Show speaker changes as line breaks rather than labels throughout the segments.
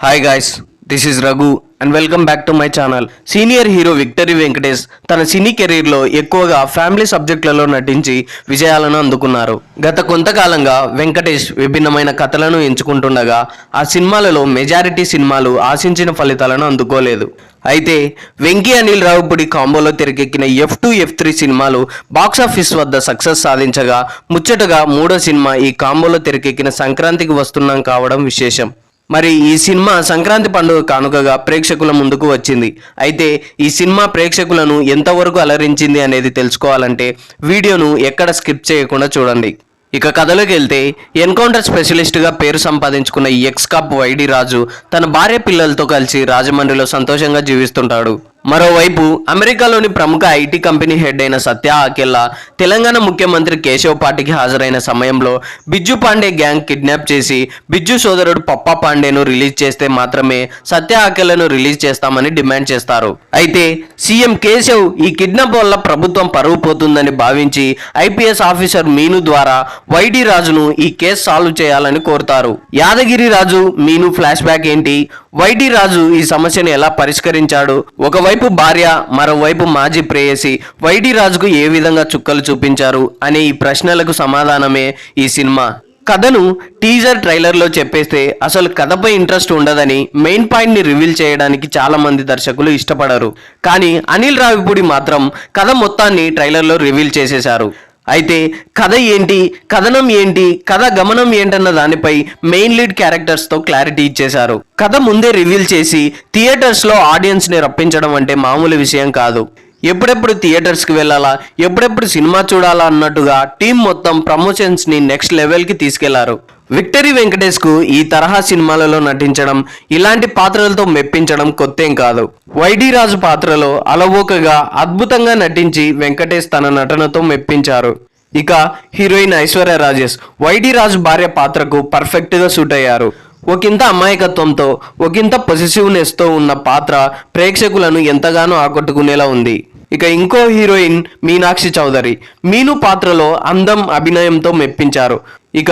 Hi guys this is Raghu and welcome back to my channel senior hero Victory Venkatesh తన సినీ కెరీర్లో ఎక్కువగా family సబ్జెక్టులలో నటించి విజయాలను అందుకున్నారు. గత కొంతకాలంగా వెంకటేష్ విభిన్నమైన కథలను ఎంచుకుంటుండగా ఆ సినిమాలలో మెజారిటీ సినిమాలు ఆశించిన ఫలితాలను అందుకోలేదు. అయితే వెంకీ అనిల్ రావుపుడి కాంబోలో తెరకెక్కిన ఎఫ్ టూ ఎఫ్ త్రీ సినిమాలు బాక్సాఫీస్ వద్ద సక్సెస్ సాధించగా ముచ్చటగా మూడో సినిమా ఈ కాంబోలో తెరకెక్కిన సంక్రాంతికి వస్తున్నాం కావడం విశేషం. మరి ఈ సినిమా సంక్రాంతి పండుగ కానుకగా ప్రేక్షకుల ముందుకు వచ్చింది. అయితే ఈ సినిమా ప్రేక్షకులను ఎంతవరకు అలరించింది అనేది తెలుసుకోవాలంటే వీడియోను ఎక్కడ స్కిప్ చేయకుండా చూడండి. ఇక కథలోకి వెళ్తే ఎన్కౌంటర్ స్పెషలిస్ట్గా పేరు సంపాదించుకున్న ఎక్స్ కాప్ వైడి రాజు తన భార్య పిల్లలతో కలిసి రాజమండ్రిలో సంతోషంగా జీవిస్తుంటాడు. మరోవైపు అమెరికాలోని ప్రముఖ ఐటీ కంపెనీ హెడ్ అయిన సత్య ఆకెల్లా తెలంగాణ ముఖ్యమంత్రి కేశవ్ పార్టీకి హాజరైన సమయంలో బిజ్జు పాండే గ్యాంగ్ కిడ్నాప్ చేసి బిజ్జు సోదరుడు పప్పా పాండేను రిలీజ్ చేస్తే మాత్రమే సత్య ఆకెల్లను రిలీజ్ చేస్తామని డిమాండ్ చేస్తారు. అయితే సీఎం కేశవ్ ఈ కిడ్నాప్ వల్ల ప్రభుత్వం పరువు పోతుందని భావించి ఐపీఎస్ ఆఫీసర్ మీను ద్వారా వైడి రాజును ఈ కేసు సాల్వ్ చేయాలని కోరుతారు. యాదగిరి రాజు మీను ఫ్లాష్ బ్యాక్ ఏంటి? వైడి రాజు ఈ సమస్యను ఎలా పరిష్కరించాడు? ఒకవైపు భార్య మరోవైపు మాజీ ప్రేయసి వైడి రాజుకు ఏ విధంగా చుక్కలు చూపించారు అనే ఈ ప్రశ్నలకు సమాధానమే ఈ సినిమా. కథను టీజర్ ట్రైలర్లో చెప్పేస్తే అసలు కథపై ఇంట్రెస్ట్ ఉండదని మెయిన్ పాయింట్ని రివీల్ చేయడానికి చాలా మంది దర్శకులు ఇష్టపడరు. కానీ అనిల్ రావిపూడి మాత్రం కథ మొత్తాన్ని ట్రైలర్లో రివీల్ చేసేశారు. అయితే కథ ఏంటి కథనం ఏంటి కథ గమనం ఏంటన్న దానిపై మెయిన్ లీడ్ క్యారెక్టర్స్తో క్లారిటీ ఇచ్చేశారు. కథ ముందే రివీల్ చేసి థియేటర్స్లో ఆడియన్స్ని రప్పించడం అంటే మామూలు విషయం కాదు. ఎప్పుడెప్పుడు థియేటర్స్కి వెళ్ళాలా? ఎప్పుడెప్పుడు సినిమా చూడాలా అన్నట్టుగా టీం మొత్తం ప్రమోషన్స్ని నెక్స్ట్ లెవెల్కి తీసుకెళ్ళారు. విక్టరీ వెంకటేష్కు ఈ తరహా సినిమాలలో నటించడం ఇలాంటి పాత్రలతో మెప్పించడం కొత్తేం కాదు. వైడి రాజు పాత్రలో అలవోకగా అద్భుతంగా నటించి వెంకటేష్ తన నటనతో మెప్పించారు. ఇక హీరోయిన్ ఐశ్వర్య రాజేష్ వైడి రాజు భార్య పాత్రకు పర్ఫెక్ట్గా సూట్ అయ్యారు. ఒకంత అమాయకత్వంతో ఒకంత పొజిటివ్నెస్తో ఉన్న పాత్ర ప్రేక్షకులను ఎంతగానో ఆకట్టుకునేలా ఉంది. ఇక ఇంకో హీరోయిన్ మీనాక్షి చౌదరి. మీను పాత్రలో అందం అభినయంతో మెప్పించారు. ఇక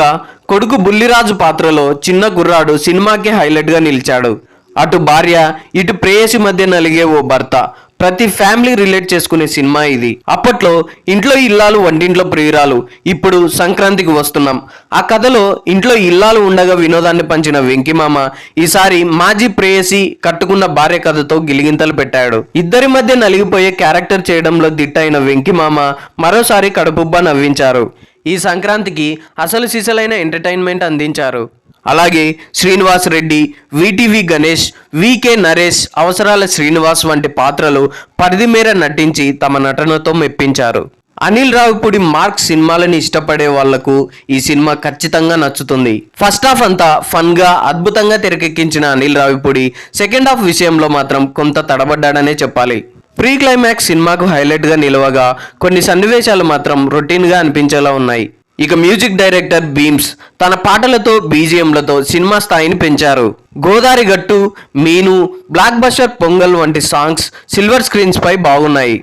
కొడుకు బుల్లిరాజు పాత్రలో చిన్న గుర్రాడు సినిమాకి హైలైట్గా నిలిచాడు. అటు భార్య ఇటు ప్రేయసి మధ్య నలిగే ఓ భర్త. ప్రతి ఫ్యామిలీ రిలేట్ చేసుకునే సినిమా ఇది. అప్పట్లో ఇంట్లో ఇల్లాలు వంటింట్లో ప్రియురాలు ఇప్పుడు సంక్రాంతికి వస్తున్నాం. ఆ కథలో ఇంట్లో ఇల్లాలు ఉండగా వినోదాన్ని పంచిన వెంకిమామ ఈసారి మాజీ ప్రేయసి కట్టుకున్న భార్య కథతో గిలిగింతలు పెట్టాడు. ఇద్దరి మధ్య నలిగిపోయే క్యారెక్టర్ చేయడంలో దిట్టైన వెంకిమామ మరోసారి కడుపుబ్బా నవ్వించారు. ఈ సంక్రాంతికి అసలు సిసలైన ఎంటర్టైన్మెంట్ అందించారు. అలాగే శ్రీనివాస్ రెడ్డి విటివి గణేష్ వికే నరేష్ అవసరాల శ్రీనివాస్ వంటి పాత్రలు పరిధి మేర నటించి తమ నటనతో మెప్పించారు. అనిల్ రావిపూడి మార్క్ సినిమాలని ఇష్టపడే వాళ్ళకు ఈ సినిమా ఖచ్చితంగా నచ్చుతుంది. ఫస్ట్ హాఫ్ అంతా ఫన్గా అద్భుతంగా తెరకెక్కించిన అనిల్ రావిపూడి సెకండ్ హాఫ్ విషయంలో మాత్రం కొంత తడబడ్డాడనే చెప్పాలి. ప్రీ క్లైమాక్స్ సినిమాకు హైలైట్గా నిలవగా కొన్ని సన్నివేశాలు మాత్రం రొటీన్గా అనిపించేలా ఉన్నాయి. ఇక మ్యూజిక్ డైరెక్టర్ బీమ్స్ తన పాటలతో బీజిఎంలతో సినిమా స్థాయిని పెంచారు. గోదారి గట్టు మీను బ్లాక్ బస్టర్ పొంగల్ వంటి సాంగ్స్ సిల్వర్ స్క్రీన్స్ పై బాగున్నాయి.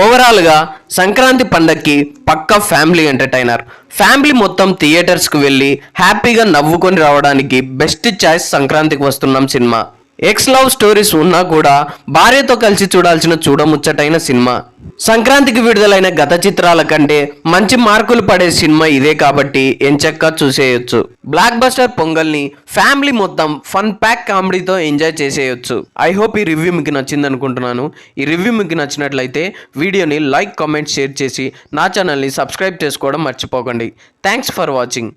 ఓవరాల్గా సంక్రాంతి పండక్కి పక్క ఫ్యామిలీ ఎంటర్టైనర్. ఫ్యామిలీ మొత్తం థియేటర్స్కు వెళ్ళి హ్యాపీగా నవ్వుకొని రావడానికి బెస్ట్ ఛాయిస్ సంక్రాంతికి వస్తున్నాం సినిమా. ఎక్స్ లవ్ స్టోరీస్ ఉన్నా కూడా భార్యతో కలిసి చూడాల్సిన చూడముచ్చటైన సినిమా. సంక్రాంతికి విడుదలైన గత చిత్రాల కంటే మంచి మార్కులు పడే సినిమా ఇదే కాబట్టి ఎంచక్కా చూసేయొచ్చు. బ్లాక్ బస్టర్ పొంగల్ని ఫ్యామిలీ మొత్తం ఫన్ ప్యాక్ కామెడీతో ఎంజాయ్ చేసేయొచ్చు. ఐ హోప్ ఈ రివ్యూ మీకు నచ్చింది అనుకుంటున్నాను ఈ రివ్యూ మీకు నచ్చినట్లయితే వీడియోని లైక్ కామెంట్ షేర్ చేసి నా ఛానల్ని సబ్స్క్రైబ్ చేసుకోవడం మర్చిపోకండి. Thanks for watching